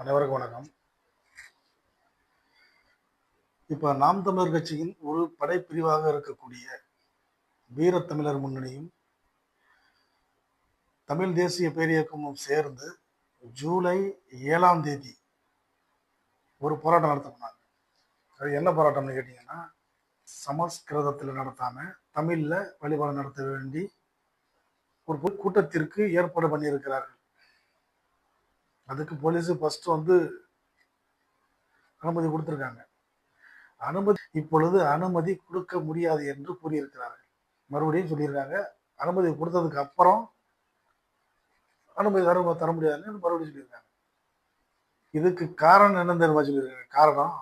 அனைவருக்கும் வணக்கம். இப்போ நாம் தமிழர் கட்சியின் ஒரு படைப்பிரிவாக இருக்கக்கூடிய வீரத்தமிழர் முன்னணியும் தமிழ் தேசிய பேரியக்கமும் சேர்ந்து ஜூலை ஏழாம் தேதி ஒரு போராட்டம் நடத்தினாங்க அது என்ன போராட்டம்னு கேட்டிங்கன்னா சமஸ்கிருதத்தில் நடத்தாம தமிழில் வழிபாடு நடத்த வேண்டி ஒரு கூட்டத்திற்கு ஏற்பாடு பண்ணியிருக்கிறார்கள். அதுக்கு போலீஸ் ஃபர்ஸ்ட் வந்து அனுமதி கொடுத்துருக்காங்க. அனுமதி இப்பொழுது அனுமதி கொடுக்க முடியாது என்று கூறியிருக்கிறார்கள். மறுபடியும் சொல்லியிருக்காங்க அனுமதி கொடுத்ததுக்கு அப்புறம் அனுமதி தர தர முடியாதுன்னு மறுபடியும் சொல்லியிருக்காங்க. இதுக்கு காரணம் என்னன்னு தெரியுமா சொல்லியிருக்காங்க? காரணம்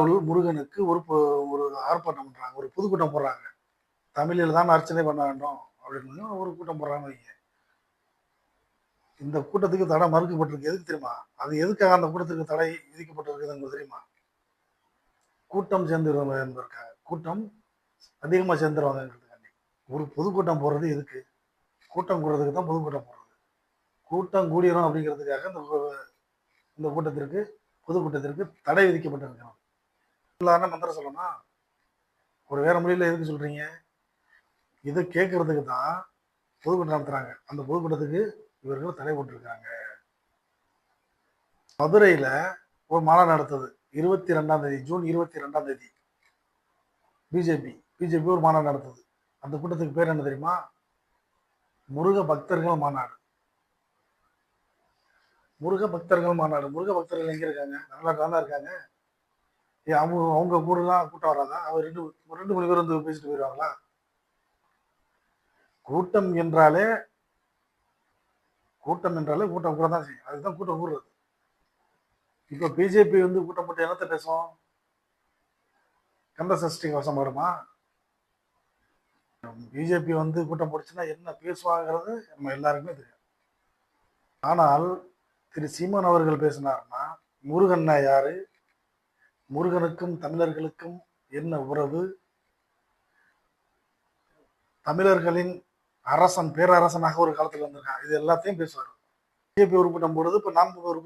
அவர்கள் முருகனுக்கு ஒரு ஒரு ஆர்ப்பாட்டம் பண்றாங்க. ஒரு பொதுக்கூட்டம் போடுறாங்க. தமிழில் தான் அர்ச்சனை பண்ண வேண்டும் அப்படின்னு ஒரு கூட்டம் போடுறாங்க வைங்க இந்த கூட்டத்துக்கு தடை மறுக்கப்பட்டிருக்கு. எதுக்கு தெரியுமா? அது எதுக்காக அந்த கூட்டத்துக்கு தடை விதிக்கப்பட்டிருக்குது உங்களுக்கு தெரியுமா? கூட்டம் சேர்ந்துருவாங்க என்பதற்காக கூட்டம் அதிகமாக சேர்ந்துருவாங்கங்கிறதுக்காண்டி. ஒரு பொதுக்கூட்டம் போடுறது எதுக்கு? கூட்டம் கூடுறதுக்கு தான் பொதுக்கூட்டம் போடுறது. கூட்டம் கூடிடும் அப்படிங்கிறதுக்காக இந்த இந்த கூட்டத்திற்கு பொதுக்கூட்டத்திற்கு தடை விதிக்கப்பட்டிருக்கிறது. இல்லாத மந்திரம் சொல்லணும்? ஒரு வேற மொழியில எதுக்கு சொல்றீங்க? இதை கேட்கறதுக்கு தான் பொதுக்கூட்டம் நடத்துறாங்க. அந்த பொதுக்கூட்டத்துக்கு இவர்கள் தடை போட்டிருக்காங்க மதுரையில ஒரு மாநாடு நடத்தது. இருபத்தி ரெண்டாம் தேதி ஜூன் இருபத்தி ரெண்டாம் தேதி. பிஜேபி பிஜேபி ஒரு மாநாடு நடத்துது. அந்த கூட்டத்துக்கு பேர் என்ன தெரியுமா? முருக பக்தர்கள் மாநாடு. முருக பக்தர்கள் மாநாடு. முருக பக்தர்கள் எங்க இருக்காங்க? தமிழ்நாட்டில் தான் இருக்காங்க? அவங்க அவங்க கூட தான் கூட்டம் வராதா? அவர் ரெண்டு ரெண்டு மணி பேர் வந்து பேசிட்டு போயிடுவாங்களா கூட்டம் என்றாலே கூட்டம் என்றாலே கூட்டம் கூட தான் செய்யும். அதுதான் கூட்டம் கூடுறது. இப்போ பிஜேபி வந்து கூட்டம் போட்டு என்னத்த பேசும்? கந்த சஷ்டி கவசம் வருமா? பிஜேபி வந்து கூட்டம் போட்டுச்சுன்னா என்ன பேசுவாங்கிறது நம்ம எல்லாருக்குமே தெரியும். ஆனால் திரு சீமான் அவர்கள் பேசினார்னா முருகன்னா யாரு? முருகனுக்கும் தமிழர்களுக்கும் என்ன உறவு? தமிழர்களின் அரசன் பேரரசனாக ஒரு காலத்துல வந்திருக்கான். இது எல்லாத்தையும் பேசுவார். பிஜேபி ஒரு கூட்டம் இப்போ இப்ப நாம் ஒரு